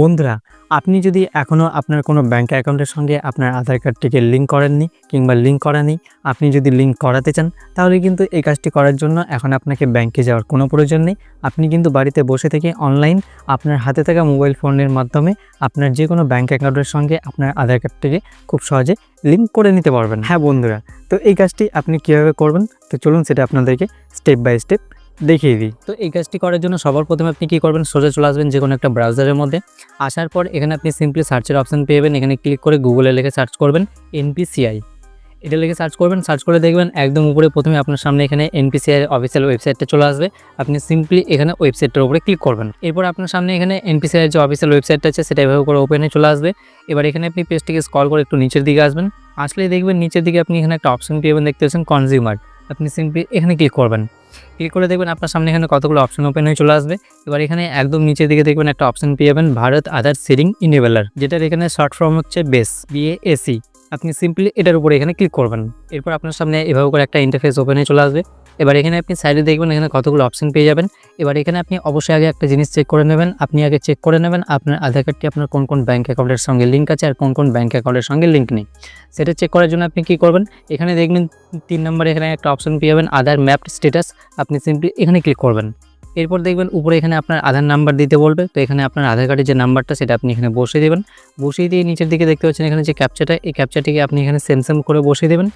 বন্ধুরা, আপনি যদি এখনও আপনার কোনো ব্যাঙ্ক অ্যাকাউন্টের সঙ্গে আপনার আধার কার্ডটিকে লিঙ্ক করেননি কিংবা লিঙ্ক করা নেই আপনি যদি লিঙ্ক করাতে চান, তাহলে কিন্তু এই কাজটি করার জন্য এখন আপনাকে ব্যাংকে যাওয়ার কোনো প্রয়োজন নেই। আপনি কিন্তু বাড়িতে বসে থেকে অনলাইন আপনার হাতে থাকা মোবাইল ফোনের মাধ্যমে আপনার যে কোনো ব্যাঙ্ক অ্যাকাউন্টের সঙ্গে আপনার আধার কার্ডটিকে খুব সহজে লিঙ্ক করে নিতে পারবেন। হ্যাঁ বন্ধুরা, তো এই কাজটি আপনি কীভাবে করবেন? তো চলুন সেটা আপনাদেরকে স্টেপ বাই স্টেপ দেখিয়ে দিই। তো এই কাজটি করার জন্য সবার প্রথমে আপনি কী করবেন? সোজা চলে আসবেন যে কোনো একটা ব্রাউজারের মধ্যে। আসার পর এখানে আপনি সিম্পলি সার্চের অপশন পেয়ে এখানে ক্লিক করে গুগলে লিখে সার্চ করবেন এনপিসিআই এটা লিখে সার্চ করবেন। সার্চ করে দেখবেন একদম উপরে প্রথমে আপনার সামনে এখানে এনপিসিআই অফিসিয়াল ওয়েবসাইটটা চলে আসবে। আপনি সিম্পলি এখানে ওয়েবসাইটটার উপরে ক্লিক করবেন। এরপর আপনার সামনে এখানে এনপিসিআই যে অফিসিয়াল ওয়েবসাইটটা আছে, সেটা এভাবে করে ওপেনে চলে আসবে। এবার এখানে আপনি পেজটিকে স্কল করে একটু নিচের দিকে আসবেন। আসলেই দেখবেন নিচের দিকে আপনি এখানে একটা অপশন পেয়ে দেখতে পাচ্ছেন কনজিউমার আপনি সিম্পলি এখানে ক্লিক করবেন। ক্লিক করে দেখবেন আপনার সামনে এখানে কতগুলো অপশন ওপেন হয়ে চলে আসবে। এবার এখানে একদম নিচের দিকে দেখবেন একটা অপশন পেয়ে যাবেন, ভারত আধার সিডিং ইনেবেলার যেটার এখানে শর্ট ফর্ম হচ্ছে BASE B A S E আপনি সিম্পলি এটার উপরে এখানে ক্লিক করবেন। এরপর আপনার সামনে এভাবে করে একটা ইন্টারফেস ওপেন হয়ে চলে আসবে। এবার এখানে আপনি সাইডে দেখবেন এখানে কতগুলো অপশন পেয়ে যাবেন। এবার এখানে আপনি অবশ্যই আগে একটা জিনিস চেক করে নেবেন। আপনি আগে চেক করে নেবেন আপনার আধার কার্ডটি আপনার কোন কোন ব্যাঙ্ক অ্যাকাউন্টের সঙ্গে লিঙ্ক আছে আর কোন কোন ব্যাঙ্ক অ্যাকাউন্টের সঙ্গে লিঙ্ক নেই। সেটা চেক করার জন্য আপনি কী করবেন? এখানে দেখবেন তিন নম্বরে এখানে একটা অপশন পেয়ে যাবেন, আধার ম্যাপড স্ট্যাটাস আপনি সিম্পলি এখানে ক্লিক করবেন। এরপর দেখবেন উপরে এখানে আপনার আধার নাম্বার দিতে বলবে। তো এখানে আপনার আধার কার্ডের যে নাম্বারটা, সেটা আপনি এখানে বসিয়ে দেবেন। বসিয়ে দিয়ে নিচের দিকে দেখতে পাচ্ছেন এখানে যে ক্যাপচাটা এই ক্যাপচাটিকে আপনি এখানে সেম সেম করে বসিয়ে দেবেন।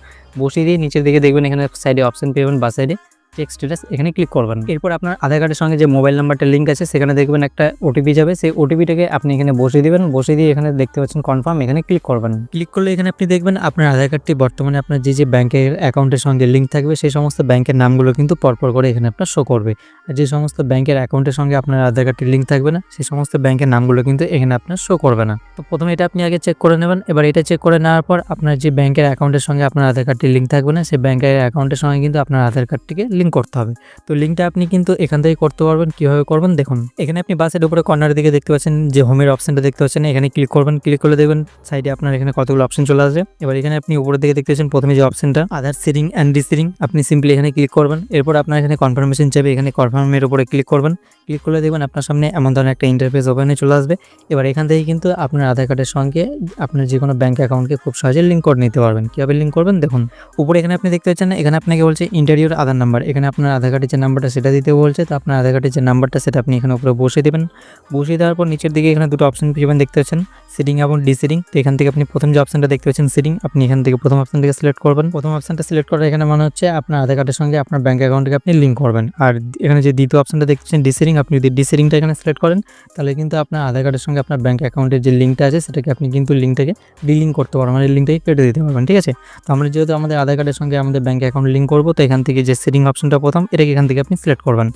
বসিয়ে দিয়ে নিচের দিকে দেখবেন এখানে সাইডে অপশান পেয়ে যাবেন বা সাইডে চেক স্ট্যাটাস এখানে ক্লিক করবেন। এরপর আপনার আধার কার্ডের সঙ্গে যে মোবাইল নাম্বারটা লিঙ্ক আছে, সেখানে দেখবেন একটা ওটিপি যাবে। সেই ওটিপিটাকে আপনি এখানে বসিয়ে দিবেন। বসিয়ে দিয়ে এখানে দেখতে পাচ্ছেন কনফার্ম এখানে ক্লিক করবেন। ক্লিক করলে এখানে আপনি দেখবেন আপনার আধার কার্ডটি বর্তমানে আপনার যে যে ব্যাংকের অ্যাকাউন্টের সঙ্গে লিঙ্ক থাকবে, সেই সমস্ত ব্যাংকের নামগুলো কিন্তু পরপর করে এখানে আপনার শো করবে। আর যে সমস্ত ব্যাংকের অ্যাকাউন্টের সঙ্গে আপনার আধার কার্ডটি লিঙ্ক থাকবে না, সেই সমস্ত ব্যাংকের নামগুলো কিন্তু এখানে আপনার শো করবে না। তো প্রথমে এটা আপনি আগে চেক করে নেবেন। এবার এটা চেক করে নেওয়ার পর আপনার যে ব্যাংকের অ্যাকাউন্টের সঙ্গে আপনার আধার কার্ডটি লিঙ্ক থাকবে না, সেই ব্যাংকের অ্যাকাউন্টের সঙ্গে কিন্তু আপনার আধার কার্ডটিকে লিঙ্ক করতে হবে। তো লিঙ্কটা আপনি কিন্তু এখান থেকে করতে পারবেন। কীভাবে করবেন দেখুন। এখানে আপনি বাসের উপরে কর্নার দিকে দেখতে পাচ্ছেন যে হোমের অপশনটা দেখতে পাচ্ছেন। এখানে ক্লিক করবেন ক্লিক করে দেখবেন। সাইডে আপনার এখানে কতগুলো অপশন চলে আসবে। এবার এখানে আপনি উপরের দিকে দেখতে পাচ্ছেন প্রথমে যে অপশনটা আধার সিরিং অ্যান্ড রিসিরিং আপনি সিম্পলি এখানে ক্লিক করবেন। এরপর আপনার এখানে কনফার্মেশন চাইবে। এখানে কনফার্মের উপরে ক্লিক করবেন। ক্লিক করলে দেখবেন আপনার সামনে এমন ধরনের একটা ইন্টারফেস ওপেনে চলে আসবে। এবার এখান থেকে কিন্তু আপনার আধার কার্ডের সঙ্গে আপনার যে কোনো ব্যাঙ্ক অ্যাকাউন্টকে খুব সহজে লিঙ্ক করে নিতে পারবেন। কীভাবে লিঙ্ক করবেন দেখুন। উপরে এখানে আপনি দেখতে পাচ্ছেন, এখানে আপনাকে বলছে ইন্টারিয়র আধার নাম্বার এখানে আপনার আধার কার্ডের যে নাম্বারটা সেটা দিতে বলছে, তো আপনার আধার কার্ডের যে নাম্বারটা সেটা আপনি এখানে উপরে বসিয়ে দেবেন। বসিয়ে দেওয়ার পর নিচের দিকে এখানে দুটো অপশন পেয়ে দেখতে পাচ্ছেন সিটিং এবং ডিসিটিং তো এখান থেকে আপনি প্রথম যে অপশনটা দেখতে পাচ্ছেন সিটিং আপনি এখান থেকে প্রথম অপশন থেকে সিলেক্ট করবেন। প্রথম অপশনটা সিলেক্ট করার এখানে মনে হচ্ছে আপনার আধার কার্ডের সঙ্গে আপনার ব্যাঙ্ক অ্যাকাউন্টকে আপনি লিঙ্ক করবেন। আর এখানে যে দ্বিতীয় অপশনটা দেখছেন ডিসিরিং আপনি যদি ডিসিরিংটা এখানে সিলেক্ট করেন, তাহলে কিন্তু আপনার আধার কার্ডের সঙ্গে আপনার ব্যাঙ্ক অ্যাকাউন্টের যে লিঙ্কটা আছে, সেটাকে আপনি কিন্তু লিঙ্কটাকে ডিলিঙ্ক করতে পারবেন মানে লিঙ্কটাকে কেটে দিতে পারবেন, ঠিক আছে? তো আমরা যেহেতু আমাদের আধার কার্ডের সঙ্গে আমাদের ব্যাঙ্ক অ্যাকাউন্ট লিঙ্ক করব, তো এখান থেকে যে সেটিং অপশনটা প্রথম, এটাকে এখান থেকে আপনি সিলেক্ট করবেন।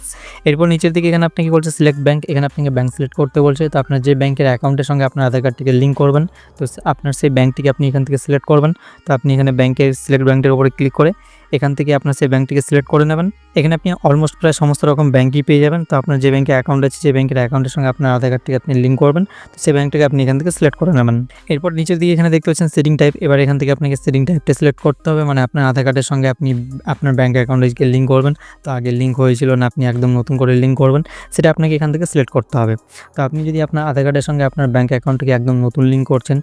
এরপর নিচের দিকে এখানে আপনাকে বলছে সিলেক্ট ব্যাঙ্ক এখানে আপনাকে ব্যাঙ্ক সিলেক্ট করতে বলছে। তো আপনার যে ব্যাঙ্কের অ্যাকাউন্টের সঙ্গে আপনার আধার কার্ডটিকে লিঙ্ক করবেন, তো আপনার সেই ব্যাঙ্কটিকে আপনি এখান থেকে সিলেক্ট করবেন। তো আপনি এখানে ব্যাঙ্কের সিলেক্ট ব্যাঙ্কের উপরে ক্লিক করে এখান থেকে আপনার সেই ব্যাঙ্কটিকে সিলেক্ট করে নেবেন। এখানে আপনি অলমোস্ট প্রায় সমস্ত রকম ব্যাঙ্কই পেয়ে যাবেন। তো আপনার যে ব্যাঙ্কে অ্যাকাউন্ট আছে যে ব্যাঙ্কের অ্যাকাউন্টের সঙ্গে আপনার আধার কার্ডটিকে আপনি লিঙ্ক করবেন। তো সেই ব্যাঙ্কটাকে আপনি এখান থেকে সিলেক্ট করে নেবেন। এরপর নিচের দিকে এখানে দেখতে পাচ্ছেন সেটিং টাইপ এবার এখান থেকে আপনাকে সেটিং টাইপটা সিলেক্ট করতে হবে। মানে আপনার আধার কার্ডের সঙ্গে আপনি, আপনার ব্যাঙ্ক অ্যাকাউন্টে লিঙ্ক করবেন। তো আগে লিঙ্ক হয়েছিল না, আপনি একদম নতুন করে লিঙ্ক করবেন। সেটা আপনাকে এখান থেকে সিলেক্ট করতে হবে। তো আপনি যদি আপনার আধার কার্ডের সঙ্গে আপনার ব্যাঙ্ক অ্যাকাউন্টকে একদম নতুন লিঙ্ক করছেন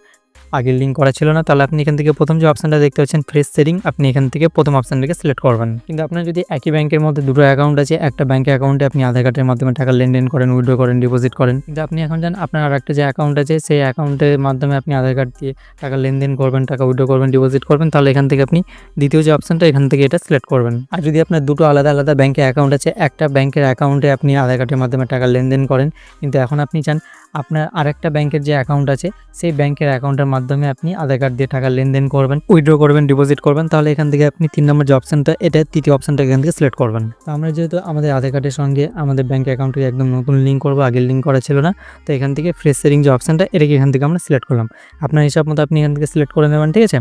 আগের লিঙ্ক করা ছিল না, তাহলে আপনি এখান থেকে প্রথম যে অপশানটা দেখতে পাচ্ছেন ফ্রেশ সেটিং আপনি এখান থেকে প্রথম অপশানটাকে সিলেক্ট করবেন। কিন্তু আপনার যদি একই ব্যাংকের মধ্যে দুটো অ্যাকাউন্ট আছে, একটা ব্যাঙ্ক অ্যাকাউন্টে আপনি আধার কার্ডের মাধ্যমে টাকা লেনদেন করেন উইড্রো করেন ডিপোজিট করেন, কিন্তু আপনি এখন যান, আপনার আর একটা যে অ্যাকাউন্ট আছে, সেই অ্যাকাউন্টের মাধ্যমে আপনি আধার কার্ড দিয়ে টাকা লেনদেন করবেন, টাকা উইড্রো করবেন ডিপোজিট করবেন, তাহলে এখান থেকে আপনি দ্বিতীয় যে অপশানটা এখান থেকে এটা সিলেক্ট করবেন। আর যদি আপনার দুটো আলাদা আলাদা ব্যাঙ্কে অ্যাকাউন্ট আছে, একটা ব্যাংকের অ্যাকাউন্টে আপনি আধার কার্ডের মাধ্যমে টাকা লেনদেন করেন, কিন্তু এখন আপনি চান আপনার আরেকটা ব্যাংকের যে অ্যাকাউন্ট আছে, সেই ব্যাংকের অ্যাকাউন্টের মাধ্যমে আপনি আধার কার্ড দিয়ে টাকা লেনদেন করবেন উইড্রো করবেন ডিপোজিট করবেন, তাহলে এখান থেকে আপনি তিন নম্বর যে অপশানটা এটা তৃতীয় অপশানটা এখান থেকে সিলেক্ট করবেন। তো আমরা যেহেতু আমাদের আধার কার্ডের সঙ্গে আমাদের ব্যাঙ্ক অ্যাকাউন্টকে একদম নতুন লিঙ্ক করব, আগের লিঙ্ক করা ছিল না, তো এখান থেকে ফ্রেশ সেভিং যে অপশানটা এটাকে এখান থেকে আমরা সিলেক্ট করলাম। আপনার হিসাব মতো আপনি এখান থেকে সিলেক্ট করে নেবেন, ঠিক আছে?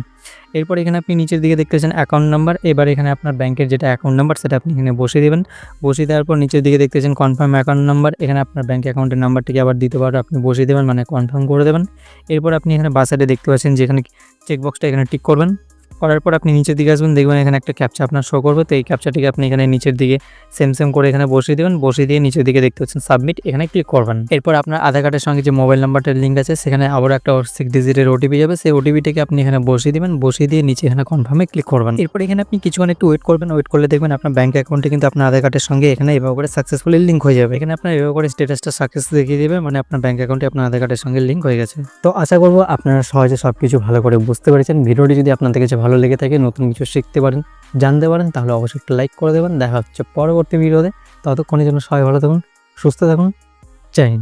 এরপর এখানে আপনি নিচের দিকে দেখতেছেন অ্যাকাউন্ট নাম্বার এবার এখানে আপনার ব্যাংকের যেটা অ্যাকাউন্ট নাম্বার সেটা আপনি এখানে বসিয়ে দেবেন। বসিয়ে দেওয়ার পর নিচের দিকে দেখতেছেন কনফার্ম অ্যাকাউন্ট নাম্বার এখানে আপনার ব্যাঙ্ক অ্যাকাউন্টের নাম্বারটিকে আবার দিতে পারো, আপনি বসিয়ে দেবেন মানে কনফার্ম করে দেবেন। এরপর আপনি এখানে বাসাটে দেখতে পাচ্ছেন যেখানে চেকবক্সটা এখানে টিক করবেন। করার পর আপনি নিচের দিকে আসবেন, দেখবেন এখানে একটা ক্যাপচা আপনার শো করবে। তো এই ক্যাপচাটিকে আপনি এখানে নিচের দিকে সেম সেম করে এখানে বসিয়ে দেবেন। বসিয়ে দিয়ে নিচের দিকে দেখতে পাচ্ছেন সাবমিট এখানে ক্লিক করবেন। এরপর আপনার আধার কার্ডের সঙ্গে যে মোবাইল নাম্বারটার লিঙ্ক আছে, সেখানে আবার একটা সিক্স ডিজিটের ওটিপি যাবে। সেই ওটিপিটাকে আপনি এখানে বসিয়ে দেবেন, বসিয়ে দিয়ে নিচে এখানে কনফার্মে ক্লিক করবেন। এরপর এখানে আপনি কিছুক্ষণ একটু ওয়েট করবেন। ওয়েট করলে দেখবেন আপনার ব্যাঙ্ক অ্যাকাউন্টে কিন্তু আপনার আধার কার্ডের সঙ্গে এখানে এভাবে করে সাকসেসফুলি লিঙ্ক হয়ে যাবে। এখানে আপনার এভাবে করে স্ট্যাটাসটা সাকসেস দেখিয়ে দেবে মানে আপনার ব্যাঙ্ক অ্যাকাউন্টে আপনার আধার কার্ডের সঙ্গে লিঙ্ক হয়ে গেছে। তো আশা করব আপনারা সহজে সব কিছু ভালো করে বুঝতে পেরেছেন। ভিডিওটি যদি আপনাদের কাছে ভালো লেগে থাকে, নতুন কিছু শিখতে পারেন, জানতে পারেন, তাহলে অবশ্যই একটা লাইক করে দেবেন। দেখা হচ্ছে পরবর্তী ভিডিওতে ততক্ষণের জন্য সবাই ভালো থাকুন, সুস্থ থাকুন। হিন্দ।